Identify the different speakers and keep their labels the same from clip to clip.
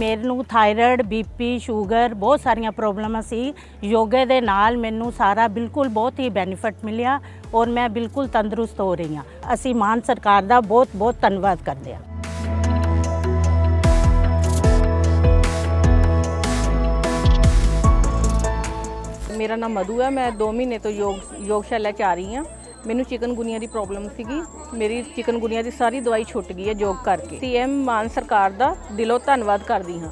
Speaker 1: ਮੈਨੂੰ thyroid BP sugar ਬਹੁਤ ਸਾਰੀਆਂ ਪ੍ਰੋਬਲਮਾਂ ਸੀ। ਯੋਗੇ ਦੇ ਨਾਲ ਮੈਨੂੰ ਸਾਰਾ ਬਿਲਕੁਲ ਬਹੁਤ ਹੀ ਬੈਨੀਫਿਟ ਮਿਲਿਆ ਔਰ ਮੈਂ ਬਿਲਕੁਲ ਤੰਦਰੁਸਤ ਹੋ ਰਹੀ ਹਾਂ। ਅਸੀਂ ਮਾਨ ਸਰਕਾਰ ਦਾ ਬਹੁਤ ਬਹੁਤ ਧੰਨਵਾਦ ਕਰਦੇ ਹਾਂ।
Speaker 2: ਮੇਰਾ ਨਾਮ ਮਧੂ ਹੈ। ਮੈਂ 2 ਮਹੀਨੇ ਤੋਂ ਯੋਗ, ਯੋਗਸ਼ਾਲਾ ਚ ਆ ਰਹੀ ਹਾਂ। ਮੈਨੂੰ ਚਿਕਨਗੁਨੀਆ ਦੀ ਪ੍ਰੋਬਲਮ ਸੀਗੀ। ਮੇਰੀ ਚਿਕਨਗੁਨੀਆ ਦੀ ਸਾਰੀ ਦਵਾਈ ਛੁੱਟ ਗਈ ਹੈ ਯੋਗ ਕਰਕੇ। ਸੀਐਮ ਮਾਨ ਸਰਕਾਰ ਦਾ ਦਿਲੋਂ ਧੰਨਵਾਦ ਕਰਦੀ ਹਾਂ।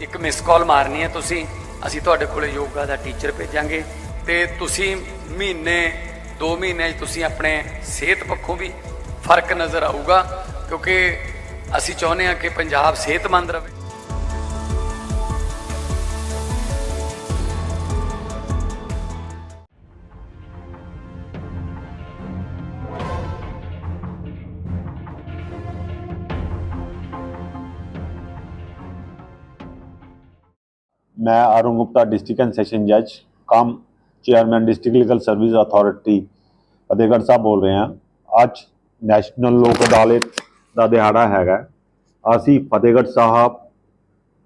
Speaker 3: ਇੱਕ ਮਿਸ ਕਾਲ ਮਾਰਨੀ ਹੈ ਤੁਸੀਂ। ਅਸੀਂ ਤੁਹਾਡੇ ਕੋਲੇ ਯੋਗਾ ਦਾ ਟੀਚਰ ਭੇਜਾਂਗੇ ਤੇ ਤੁਸੀਂ ਮਹੀਨੇ 2 ਮਹੀਨੇ 'ਚ ਤੁਸੀਂ ਆਪਣੇ ਸਿਹਤ ਪੱਖੋਂ ਵੀ ਫ਼ਰਕ ਨਜ਼ਰ ਆਊਗਾ ਕਿਉਂਕਿ ਅਸੀਂ ਚਾਹੁੰਦੇ ਹਾਂ ਕਿ ਪੰਜਾਬ ਸਿਹਤਮੰਦ ਰਹੇ।
Speaker 4: ਮੈਂ Arun Gupta, district and session ਜੱਜ, cum chairman, district legal service authority, Fatehgarh Sahib ਬੋਲ ਰਹੇ ਹਾਂ। ਅੱਜ ਨੈਸ਼ਨਲ ਲੋਕ ਅਦਾਲਤ ਦਾ ਦਿਹਾੜਾ ਹੈਗਾ। ਅਸੀਂ ਫਤਿਹਗੜ੍ਹ ਸਾਹਿਬ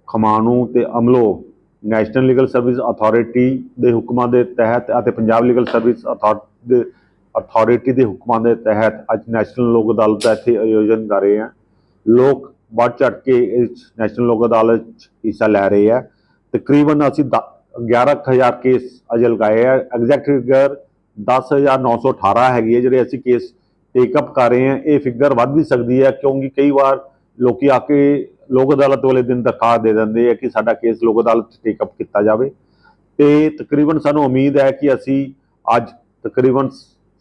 Speaker 4: ਖਮਾਨੂ ਤੇ Amloh national legal service authority ਦੇ ਹੁਕਮਾਂ ਦੇ ਤਹਿਤ ਅਤੇ ਪੰਜਾਬ ਲੀਗਲ ਸਰਵਿਸ ਅਥਾਰਟੀ ਦੇ ਹੁਕਮਾਂ ਦੇ ਤਹਿਤ ਅੱਜ ਨੈਸ਼ਨਲ ਲੋਕ ਅਦਾਲਤ ਦਾ ਇੱਥੇ ਆਯੋਜਨ ਕਰ ਰਹੇ ਹਾਂ। ਲੋਕ ਵੱਧ ਚੜ ਕੇ ਇਸ ਨੈਸ਼ਨਲ ਲੋਕ ਅਦਾਲਤ ਹਿੱਸਾ ਲੈ ਰਹੇ ਆ। ਤਕਰੀਬਨ ਅਸੀਂ ਦ- 11000 ਕੇਸ ਅਜੇ ਲਗਾਏ ਆ। ਐਗਜ਼ੈਕਟ ਫਿਗਰ 10918 ਹੈਗੀ ਹੈ ਜਿਹੜੇ ਅਸੀਂ ਕੇਸ ਟੇਕ ਅਪ ਕਰ ਰਹੇ ਹਾਂ ਇਹ ਫਿਗਰ ਵੱਧ ਵੀ ਸਕਦੀ ਹੈ ਕਿਉਂਕਿ ਕਈ ਵਾਰ ਲੋਕੀ ਆ ਕੇ ਲੋਕ ਅਦਾਲਤ ਵਾਲੇ ਦਿਨ ਦਰਖਾਸਤ ਦੇ ਦਿੰਦੇ ਆ ਕਿ ਸਾਡਾ ਕੇਸ ਲੋਕ ਅਦਾਲਤ 'ਚ ਟੇਕ ਅਪ ਕੀਤਾ ਜਾਵੇ। ਤੇ ਤਕਰੀਬਨ ਸਾਨੂੰ ਉਮੀਦ ਹੈ ਕਿ ਅਸੀਂ ਅੱਜ ਤਕਰੀਬਨ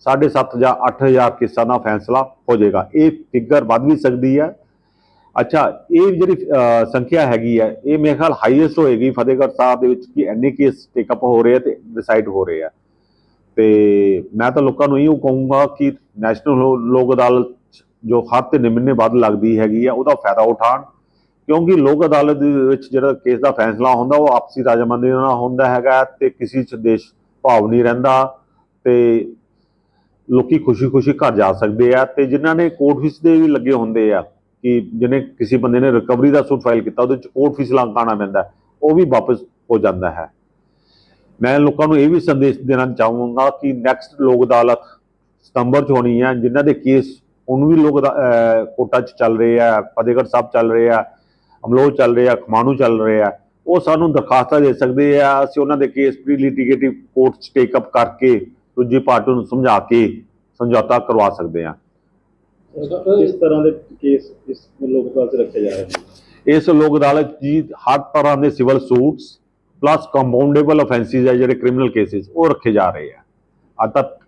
Speaker 4: 7.5 ਜਾਂ 8000 ਕੇਸਾਂ ਦਾ ਫੈਸਲਾ ਹੋ ਜਾਏਗਾ। ਇਹ ਫਿਗਰ ਵੱਧ ਵੀ ਸਕਦੀ ਹੈ ਅੱਛਾ, ਇਹ ਜਿਹੜੀ ਸੰਖਿਆ ਹੈਗੀ ਹੈ, ਇਹ ਮੇਰੇ ਖਿਆਲ ਹਾਈਐਸਟ ਹੋਏਗੀ ਫਤਿਹਗੜ੍ਹ ਸਾਹਿਬ ਦੇ ਵਿੱਚ ਕਿ ਐਨੇ ਕੇਸ ਟੇਕ ਅਪ ਹੋ ਰਹੇ ਆ ਤੇ ਡਿਸਾਈਡ ਹੋ ਰਹੇ। ਆ ਤੇ ਮੈਂ ਤਾਂ ਲੋਕਾਂ ਨੂੰ ਇਹੋ ਕਹੂੰਗਾ ਕਿ ਨੈਸ਼ਨਲ ਲੋਕ ਅਦਾਲਤ 'ਚ ਜੋ ਹੱਦ ਤੇ ਨਿਮਨੇ ਵੱਧ ਲੱਗਦੀ ਹੈਗੀ ਆ, ਉਹਦਾ ਫਾਇਦਾ ਉਠਾਉਣ। ਕਿਉਂਕਿ ਲੋਕ ਅਦਾਲਤ ਦੇ ਵਿੱਚ ਜਿਹੜਾ ਕੇਸ ਦਾ ਫੈਸਲਾ ਹੁੰਦਾ, ਉਹ ਆਪਸੀ ਰਾਜਮੰਦੀ ਨਾਲ ਹੁੰਦਾ ਹੈਗਾ ਤੇ ਕਿਸੇ 'ਚ ਦੇਸ਼ ਭਾਵ ਨਹੀਂ ਰਹਿੰਦਾ ਤੇ ਲੋਕੀ ਖੁਸ਼ੀ-ਖੁਸ਼ੀ ਘਰ ਜਾ ਸਕਦੇ ਆ ਤੇ ਜਿਨ੍ਹਾਂ ਨੇ ਕੋਰਟ ਵਿੱਚ ਦੇ ਵੀ ਲੱਗੇ ਹੁੰਦੇ ਆ ਕਿ ਜਿਹਨੇ ਕਿਸੇ ਬੰਦੇ ਨੇ ਰਿਕਵਰੀ ਦਾ ਸੂਟ ਫਾਈਲ ਕੀਤਾ, ਉਹਦੇ ਚ ਕੋਰਟ ਫੀਸ ਲਗਾਉਣਾ ਪੈਂਦਾ ਉਹ ਵੀ ਵਾਪਸ ਹੋ ਜਾਂਦਾ ਹੈ। ਮੈਂ ਲੋਕਾਂ ਨੂੰ ਇਹ ਵੀ ਸੰਦੇਸ਼ ਦੇਣਾ ਚਾਹੂੰਗਾ ਕਿ ਨੈਕਸਟ ਲੋਕ ਅਦਾਲਤ ਸਤੰਬਰ ਚ ਹੋਣੀ ਹੈ, ਜਿਨ੍ਹਾਂ ਦੇ ਕੇਸ ਉਹਨੂੰ ਵੀ ਲੋਕ ਅਦਾ- ਅਹ ਚ ਚੱਲ ਰਹੇ ਆ ਫਤਿਹਗੜ੍ਹ ਸਾਹਿਬ ਚੱਲ ਰਹੇ ਆ ਅਮਲੋਹ ਚੱਲ ਰਹੇ ਆ ਖਮਾਣੂ ਚੱਲ ਰਹੇ ਆ ਉਹ ਸਾਨੂੰ ਦਰਖਾਸਤਾਂ ਦੇ ਸਕਦੇ ਆ ਅਸੀਂ ਉਹਨਾਂ ਦੇ ਕੇਸ ਪ੍ਰੀ ਲਿਟੀਗੇਟਿਵ ਕੋਰਟ ਚ ਟੇਕ ਅਪ ਕਰਕੇ ਦੂਜੀ ਪਾਰਟੀ ਨੂੰ ਸਮਝਾ ਕੇ ਸਮਝੌਤਾ ਕਰਵਾ ਸਕਦੇ ਆ
Speaker 5: ਕਿਸ ਤਰ੍ਹਾਂ ਦੇ ਕੇਸ ਇਸ ਲੋਕ ਅਦਾਲਤ 'ਚ ਰੱਖੇ ਜਾ ਰਹੇ ਨੇ?
Speaker 4: ਇਸ ਲੋਕ ਅਦਾਲਤ ਜੀ ਹਰ ਤਰ੍ਹਾਂ ਦੇ civil suits plus compoundable offences ਹੈ ਜਿਹੜੇ ਕ੍ਰਿਮੀਨਲ ਕੇਸਿਸ ਉਹ ਰੱਖੇ ਜਾ ਰਹੇ ਆ।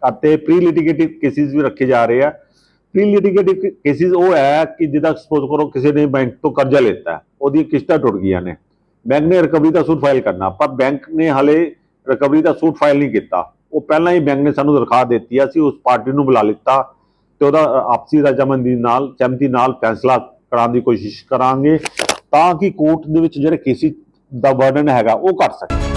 Speaker 4: ਅਤੇ ਪ੍ਰੀ ਲਿਟੀਗੇਟਿਵ ਕੇਸਿਸ ਵੀ ਰੱਖੇ ਜਾ ਰਹੇ ਆ। ਪ੍ਰੀ ਲਿਟੀਗੇਟਿਵ ਕੇਸਿਸ ਉਹ ਹੈ ਕਿ ਜਿਹਦਾ ਸਪੋਜ਼ ਕਰੋ ਕਿਸੇ ਨੇ ਬੈਂਕ ਤੋਂ ਕਰਜ਼ਾ ਲਿੱਤਾ, ਉਹਦੀਆਂ ਕਿਸ਼ਤਾਂ ਟੁੱਟ ਗਈਆਂ ਨੇ। ਬੈਂਕ ਨੇ ਰਿਕਵਰੀ ਦਾ ਸੂਟ ਫਾਈਲ ਕਰਨਾ, ਪਰ ਬੈਂਕ ਨੇ ਹਲੇ ਰਿਕਵਰੀ ਦਾ ਸੂਟ ਫਾਈਲ ਨਹੀਂ ਕੀਤਾ। ਉਹ ਪਹਿਲਾਂ ਹੀ ਬੈਂਕ ਨੇ ਸਾਨੂੰ ਦਰਖਾਸਤ ਦਿੱਤੀ ਆ, ਅਸੀਂ ਉਸ ਪਾਰਟੀ ਨੂੰ ਬੁਲਾ ਲਿੱਤਾ। ਤੇ ਉਹਦਾ ਆਪਸੀ ਰਜਾਮੰਦੀ ਨਾਲ, ਸਹਿਮਤੀ ਨਾਲ ਫੈਸਲਾ ਕਰਾਉਣ ਦੀ ਕੋਸ਼ਿਸ਼ ਕਰਾਂਗੇ ਤਾਂ ਕਿ ਕੋਰਟ ਦੇ ਵਿੱਚ ਜਿਹੜੇ ਕੇਸਿਸ ਦਾ ਬਰਡਨ ਹੈਗਾ ਉਹ ਘਟ ਸਕੇ।